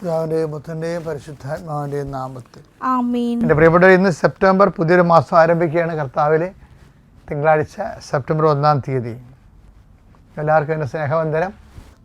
പിതാവിന്റെയും പുത്രന്റെയും പരിശുദ്ധാത്മാവിന്റെയും നാമത്തിൽ. എന്റെ പ്രിയപ്പെട്ട ഇന്ന് സെപ്റ്റംബർ പുതിയൊരു മാസം ആരംഭിക്കുകയാണ് കർത്താവിലെ തിങ്കളാഴ്ച സെപ്റ്റംബർ ഒന്നാം തീയതി. എല്ലാവർക്കും എന്റെ സ്നേഹവന്ദനം.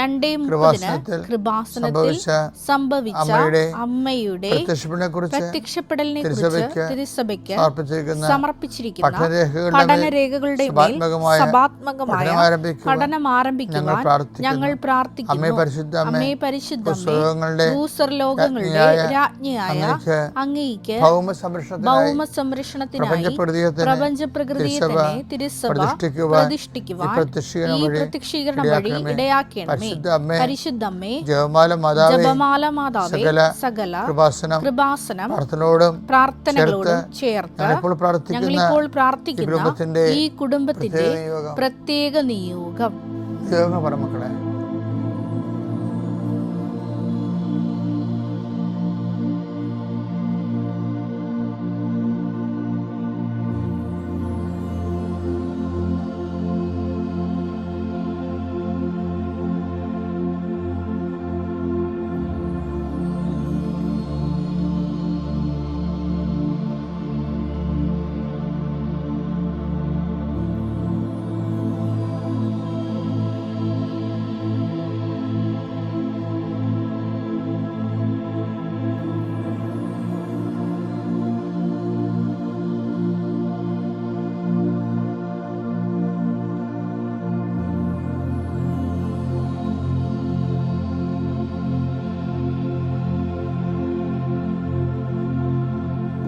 രണ്ടേ മുപ്പതിന് കൃപാസനത്തിൽ സംഭവിച്ച അമ്മയുടെ പ്രത്യക്ഷപ്പെടലിനെ കുറിച്ച് തിരുസഭയ്ക്ക് സമർപ്പിച്ചിരിക്കുന്ന പഠനരേഖകളുടെ മേൽ സഭാത്മകമായ പഠനം ആരംഭിക്കുവാൻ ഞങ്ങൾ പ്രാർത്ഥിക്കുന്നു. അമ്മേ പരിശുദ്ധ രാജ്ഞിയായ അങ്ങേക്ക് ഭൗമ സംരക്ഷണത്തിനായി പ്രപഞ്ച പ്രകൃതിയെ തന്നെ തിരുസഭ പ്രതിഷ്ഠിക്കുവാൻ ഈ പ്രത്യക്ഷീകരണം വഴി പ്രത്യക്ഷീകരണം വഴി ഇടയാക്കണമേ. പരിശുദ്ധ അമ്മേ ജപമാല മാതാവേ ജപമാല മാതാവേ സകല കൃപാസനം കൃപാസനം പ്രാർത്ഥനയോടും പ്രാർത്ഥനകളോടും ചേർത്ത് ഞങ്ങളിപ്പോൾ പ്രാർത്ഥിക്കുന്ന ഈ പ്രാർത്ഥിക്കുന്ന കുടുംബത്തിന്റെ പ്രത്യേക നിയോഗം. നിയോഗം. പറമക്കളെ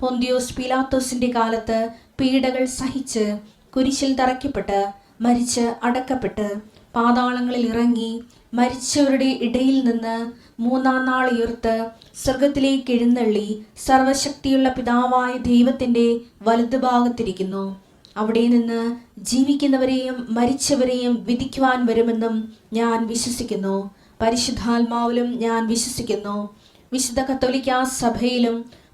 പൊന്തിയോസ് പിലാത്തോസിന്റെ കാലത്ത് പീഡകൾ സഹിച്ച് കുരിശിൽ തറയ്ക്കപ്പെട്ട് മരിച്ച് അടക്കപ്പെട്ട് പാതാളങ്ങളിൽ ഇറങ്ങി മരിച്ചവരുടെ ഇടയിൽ നിന്ന് മൂന്നാം നാൾ ഉയർത്ത് സ്വർഗത്തിലേക്ക് എഴുന്നള്ളി സർവശക്തിയുള്ള പിതാവായ ദൈവത്തിന്റെ വലതുഭാഗത്തിരിക്കുന്നു അവിടെ നിന്ന് ജീവിക്കുന്നവരെയും മരിച്ചവരെയും വിധിക്കുവാൻ വരുമെന്നും ഞാൻ വിശ്വസിക്കുന്നു. പരിശുദ്ധാത്മാവിലും ഞാൻ വിശ്വസിക്കുന്നു. വിശുദ്ധ കത്തോലിക്ക സഭയിലും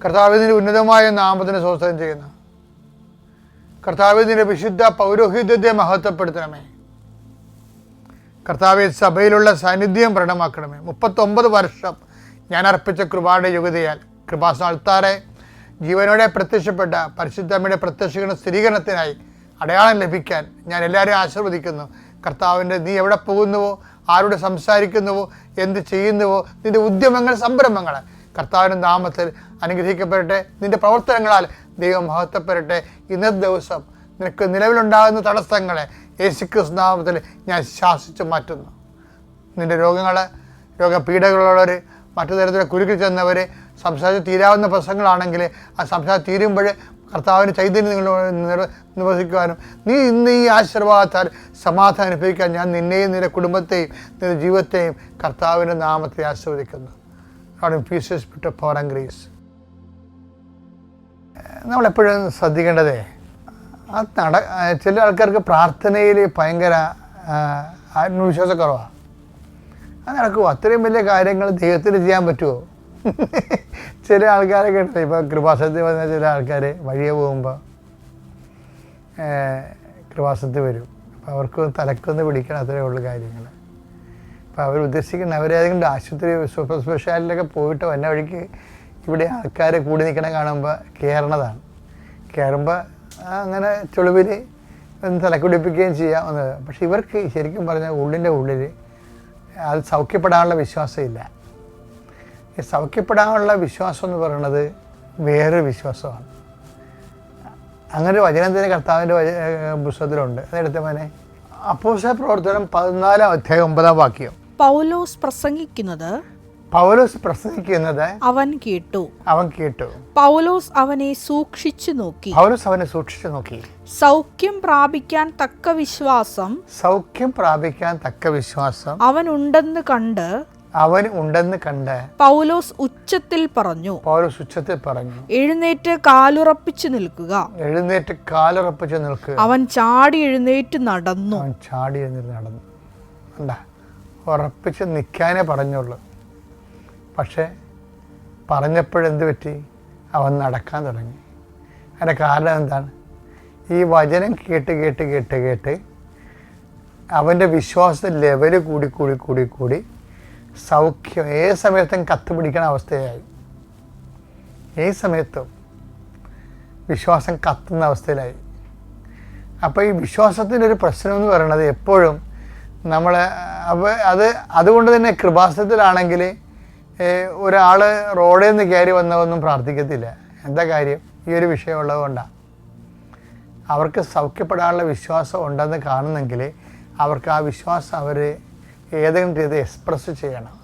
കർത്താവിന്റെ ഉന്നതമായ നാമത്തിന് സ്വസ്ഥം ചെയ്യുന്നു. കർത്താവിന്റെ വിശുദ്ധ പൗരോഹിത്യത്തെ മഹത്വപ്പെടുത്തണമേ. കർത്താവ് സഭയിലുള്ള സാന്നിധ്യം പ്രകടമാക്കണമേ. മുപ്പത്തൊമ്പത് വർഷം ഞാൻ അർപ്പിച്ച കൃപാടെ യുഗതയാൽ കൃപാസന അൾത്താറെ ജീവനോടെ പ്രത്യക്ഷപ്പെട്ട പരിശുദ്ധമ്മയുടെ പ്രത്യക്ഷീകരണ സ്ഥിരീകരണത്തിനായി അടയാളം ലഭിക്കാൻ ഞാൻ എല്ലാവരെയും ആശീർവദിക്കുന്നു. കർത്താവിന്റെ നീ എവിടെ പോകുന്നുവോ ആരോട് സംസാരിക്കുന്നുവോ എന്ത് ചെയ്യുന്നുവോ നിന്റെ ഉദ്യമങ്ങൾ സംരംഭങ്ങൾ കർത്താവിന്റെ നാമത്തിൽ അനുഗ്രഹിക്കപ്പെടട്ടെ. നിന്റെ പ്രവർത്തനങ്ങളാൽ ദൈവം മഹത്വപ്പെടട്ടെ. ഇന്നത്തെ ദിവസം നിനക്ക് നിലവിലുണ്ടാകുന്ന തടസ്സങ്ങളെ യേശുക്രിസ്തു നാമത്തിൽ ഞാൻ ശാസിച്ചു മാറ്റുന്നു. നിന്റെ രോഗങ്ങൾ രോഗപീഠകളുള്ളവർ മറ്റു തരത്തിലെ കുരുക്കിൽ ചെന്നവർ സംസാരിച്ച് തീരാവുന്ന പ്രശ്നങ്ങളാണെങ്കിൽ ആ സംസാരം തീരുമ്പോൾ കർത്താവിന് ചൈതന്യം നിങ്ങൾ നിർവഹിക്കുവാനും നീ ഇന്ന് ഈ ആശീർവാദത്താൽ സമാധാനം അനുഭവിക്കാൻ ഞാൻ നിന്നെയും നിന്റെ കുടുംബത്തെയും നിന്റെ ജീവിതത്തെയും കർത്താവിന്റെ നാമത്തെ ആസ്വദിക്കുന്നു ഫോർ ഫോറൻ ഗ്രീസ് നമ്മളെപ്പോഴും ശ്രദ്ധിക്കേണ്ടതേ അത് നട ചില ആൾക്കാർക്ക് പ്രാർത്ഥനയിൽ ഭയങ്കര ആത്മവിശ്വാസക്കുറവാണ് അത് നടക്കുമോ അത്രയും വലിയ കാര്യങ്ങൾ ദൈവത്തിന് ചെയ്യാൻ പറ്റുമോ ചില ആൾക്കാരൊക്കെ ഉണ്ട് ഇപ്പോൾ കൃപാസനത്തിൽ വന്ന ചില ആൾക്കാർ വഴിയെ പോകുമ്പോൾ കൃപാസനത്തിൽ വരും. അപ്പോൾ അവർക്ക് തലക്കൊന്ന് പിടിക്കണം അത്രയേ ഉള്ളൂ കാര്യങ്ങൾ അപ്പോൾ അവർ ഉദ്ദേശിക്കുന്ന അവരേതെങ്കിലും ആശുപത്രി സൂപ്പർ സ്പെഷ്യാലിറ്റിയിലൊക്കെ പോയിട്ട് വന്ന വഴിക്ക് ഇവിടെ ആൾക്കാർ കൂടി നിൽക്കണ കാണുമ്പോൾ കയറണതാണ് കയറുമ്പോൾ അങ്ങനെ ചുളിവിൽ ഒന്ന് തലക്കുടിപ്പിക്കുകയും ചെയ്യാം എന്നത് പക്ഷെ ഇവർക്ക് ശരിക്കും പറഞ്ഞാൽ ഉള്ളിന്റെ ഉള്ളിൽ അത് സൗഖ്യപ്പെടാനുള്ള വിശ്വാസമില്ല ഈ സൗഖ്യപ്പെടാനുള്ള വിശ്വാസം എന്ന് പറയുന്നത് വേറൊരു വിശ്വാസമാണ്. അങ്ങനെ ഒരു വചനം തന്നെ കർത്താവിന്റെ പുസ്തകത്തിലുണ്ട്. അതെടുത്ത മോനെ. അപ്പോസ പ്രവർത്തനം പതിനാലാം അധ്യായം ഒമ്പതാം വാക്യം. പൗലോസ് പ്രസംഗിക്കുന്നത് പൗലോസ് പ്രസംഗിക്കുന്നത് അവൻ കേട്ടു. അവൻ കേട്ടു. പൗലോസ് അവനെ സൂക്ഷിച്ചു നോക്കി. പൗലോസ് അവനെ സൂക്ഷിച്ചു നോക്കി. സൗഖ്യം പ്രാപിക്കാൻ തക്ക വിശ്വാസം സൗഖ്യം പ്രാപിക്കാൻ തക്ക വിശ്വാസം അവൻ ഉണ്ടെന്ന് കണ്ട് അവൻ ഉണ്ടെന്ന് കണ്ട് പൗലോസ് ഉച്ചത്തിൽ പറഞ്ഞു. പൗലോസ് ഉച്ചത്തിൽ പറഞ്ഞു. എഴുന്നേറ്റ് കാലുറപ്പിച്ചു നിൽക്കുക. എഴുന്നേറ്റ് കാലുറപ്പിച്ചു നിൽക്കുക. അവൻ ചാടി എഴുന്നേറ്റ് നടന്നു. അവൻ ചാടി എഴുന്നേറ്റ് നടന്നു. ഉറപ്പിച്ച് നിൽക്കാനേ പറഞ്ഞുള്ളൂ. പക്ഷേ പറഞ്ഞപ്പോഴെന്ത് പറ്റി? അവൻ നടക്കാൻ തുടങ്ങി. അതിന്റെ കാരണം എന്താണ്? ഈ വചനം കേട്ട് കേട്ട് കേട്ട് കേട്ട് അവന്റെ വിശ്വാസ ലെവൽ കൂടി കൂടി കൂടി കൂടി സൗഖ്യം ഏത് സമയത്തും കത്ത് പിടിക്കണ അവസ്ഥയായി. ഏ സമയത്തും വിശ്വാസം കത്തുന്ന അവസ്ഥയിലായി. അപ്പോൾ ഈ വിശ്വാസത്തിന്റെ ഒരു പ്രശ്നം എന്ന് പറയുന്നത് എപ്പോഴും നമ്മൾ അത് അതുകൊണ്ട് തന്നെ കൃപാസനത്തിലാണെങ്കിൽ ഒരാൾ റോഡിൽ നിന്ന് കയറി വന്നതൊന്നും പ്രാർത്ഥിക്കത്തില്ല. എന്താ കാര്യം? ഈ ഒരു വിഷയമുള്ളത് കൊണ്ടാണ് അവർക്ക് സൗഖ്യപ്പെടാനുള്ള വിശ്വാസം ഉണ്ടെന്ന് കാണുന്നെങ്കിൽ അവർക്ക് ആ വിശ്വാസം അവർ ഏതെങ്കിലും രീതി എക്സ്പ്രസ് ചെയ്യണം.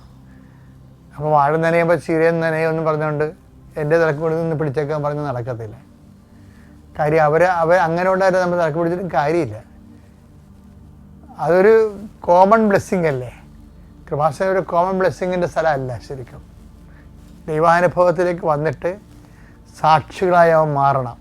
അപ്പോൾ വാഴ നനയുമ്പോൾ ചീരയും നനയും എന്ന് പറഞ്ഞുകൊണ്ട് എന്റെ തിരക്ക് കൂടി നിന്ന് പിടിച്ചേക്കാൻ പറഞ്ഞ് നടക്കത്തില്ല. കാര്യം അവർ അവർ അങ്ങനെ ഉണ്ടായിരുന്നു നമ്മൾ തിരക്ക് പിടിച്ചിട്ടും കാര്യമില്ല. അതൊരു കോമൺ ബ്ലെസ്സിങ് അല്ലേ? കൃപാസന ഒരു കോമൺ ബ്ലെസ്സിങ്ങിന്റെ സ്ഥലമല്ല ശരിക്കും. ദൈവാനുഭവത്തിലേക്ക് വന്നിട്ട് സാക്ഷികളായി അവൻ മാറണം.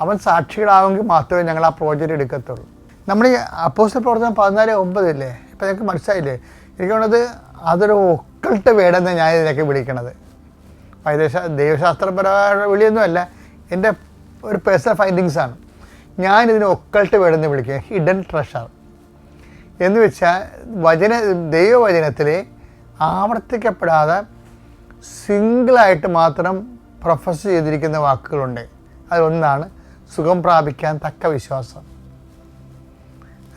അവൻ സാക്ഷികളാവെങ്കിൽ മാത്രമേ ഞങ്ങൾ ആ പ്രോജക്റ്റ് എടുക്കത്തുള്ളൂ. നമ്മൾ ഈ അപ്പോസ്റ്റൽ പ്രവർത്തനം പതിനാല് ഒമ്പതില്ലേ ഇപ്പം ഞങ്ങൾക്ക് മനസ്സിലായില്ലേ? എനിക്ക് അതൊരു ഒക്കൾട്ട് വേടെന്ന് ഞാൻ ഇതിനൊക്കെ വിളിക്കണത്. വൈദേശ ദൈവശാസ്ത്രപരമായ വിളിയൊന്നുമല്ല എന്റെ ഒരു പേഴ്സണൽ ഫൈൻഡിങ്സാണ് ആണ്. ഞാനിതിനെ ഒക്കൾട്ട് വേടെന്ന് വിളിക്കുക. ഹിഡൻ ട്രഷർ എന്ന് വെച്ചാൽ വചന ദൈവവചനത്തിൽ ആവർത്തിക്കപ്പെടാതെ സിംഗിളായിട്ട് മാത്രം പ്രൊഫസ് ചെയ്തിരിക്കുന്ന വാക്കുകളുണ്ട്. അതൊന്നാണ് സുഖം പ്രാപിക്കാൻ തക്ക വിശ്വാസം.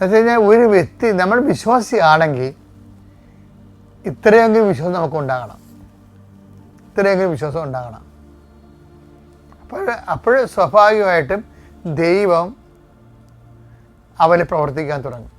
എന്ന് കഴിഞ്ഞാൽ ഒരു വ്യക്തി നമ്മൾ വിശ്വാസിയാണെങ്കിൽ ഇത്രയെങ്കിലും വിശ്വാസം നമുക്ക് ഉണ്ടാകണം ഇത്രയെങ്കിലും വിശ്വാസം ഉണ്ടാകണം. അപ്പോൾ അപ്പോൾ സ്വാഭാവികമായിട്ടും ദൈവം അവനെ പ്രവർത്തിക്കാൻ തുടങ്ങും.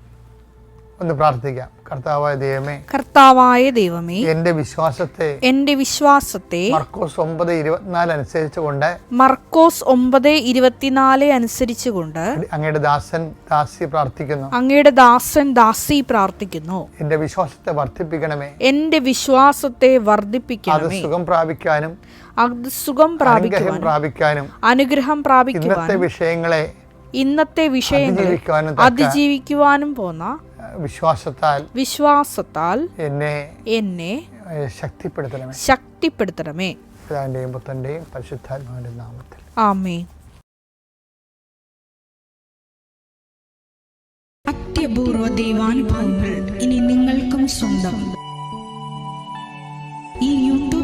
ഒന്ന് പ്രാർത്ഥിക്കാം. കർത്താവായ ദൈവമേ കർത്താവായ ദൈവമേ എന്റെ വിശ്വാസത്തെ എന്റെ വിശ്വാസത്തെ മർക്കോസ് ഒമ്പത് ഇരുപത്തിനാല് അനുസരിച്ച് കൊണ്ട് മർക്കോസ് ഒമ്പത് ഇരുപത്തിനാല് അനുസരിച്ചുകൊണ്ട് അങ്ങയുടെ ദാസൻ ദാസി പ്രാർത്ഥിക്കുന്നു. അങ്ങയുടെ ദാസൻ ദാസി പ്രാർത്ഥിക്കുന്നു. എന്റെ വിശ്വാസത്തെ വർദ്ധിപ്പിക്കണമേ. എന്റെ വിശ്വാസത്തെ വർദ്ധിപ്പിക്കണം വർദ്ധിപ്പിക്കണമേ സുഖം പ്രാപിക്കാനും അത് സുഖം അനുഗ്രഹം പ്രാപിക്കാനും അനുഗ്രഹം ഇന്നത്തെ വിഷയങ്ങളെ ഇന്നത്തെ വിഷയങ്ങളെ അതിജീവിക്കുവാനും പോന്ന വിശ്വാസത്താൽ വിശ്വാസത്താൽ എന്നെ എന്നെ ശക്തിപ്പെടുത്തണമേ. ശക്തിപ്പെടുത്തണമേ. പിതാവിന്റെയും പുത്രന്റെയും പരിശുദ്ധാത്മാവിന്റെ നാമത്തിൽ. ആമേ അത്യപൂർവ ദൈവാനുഭവങ്ങൾ ഇനി നിങ്ങൾക്കും സ്വന്തം.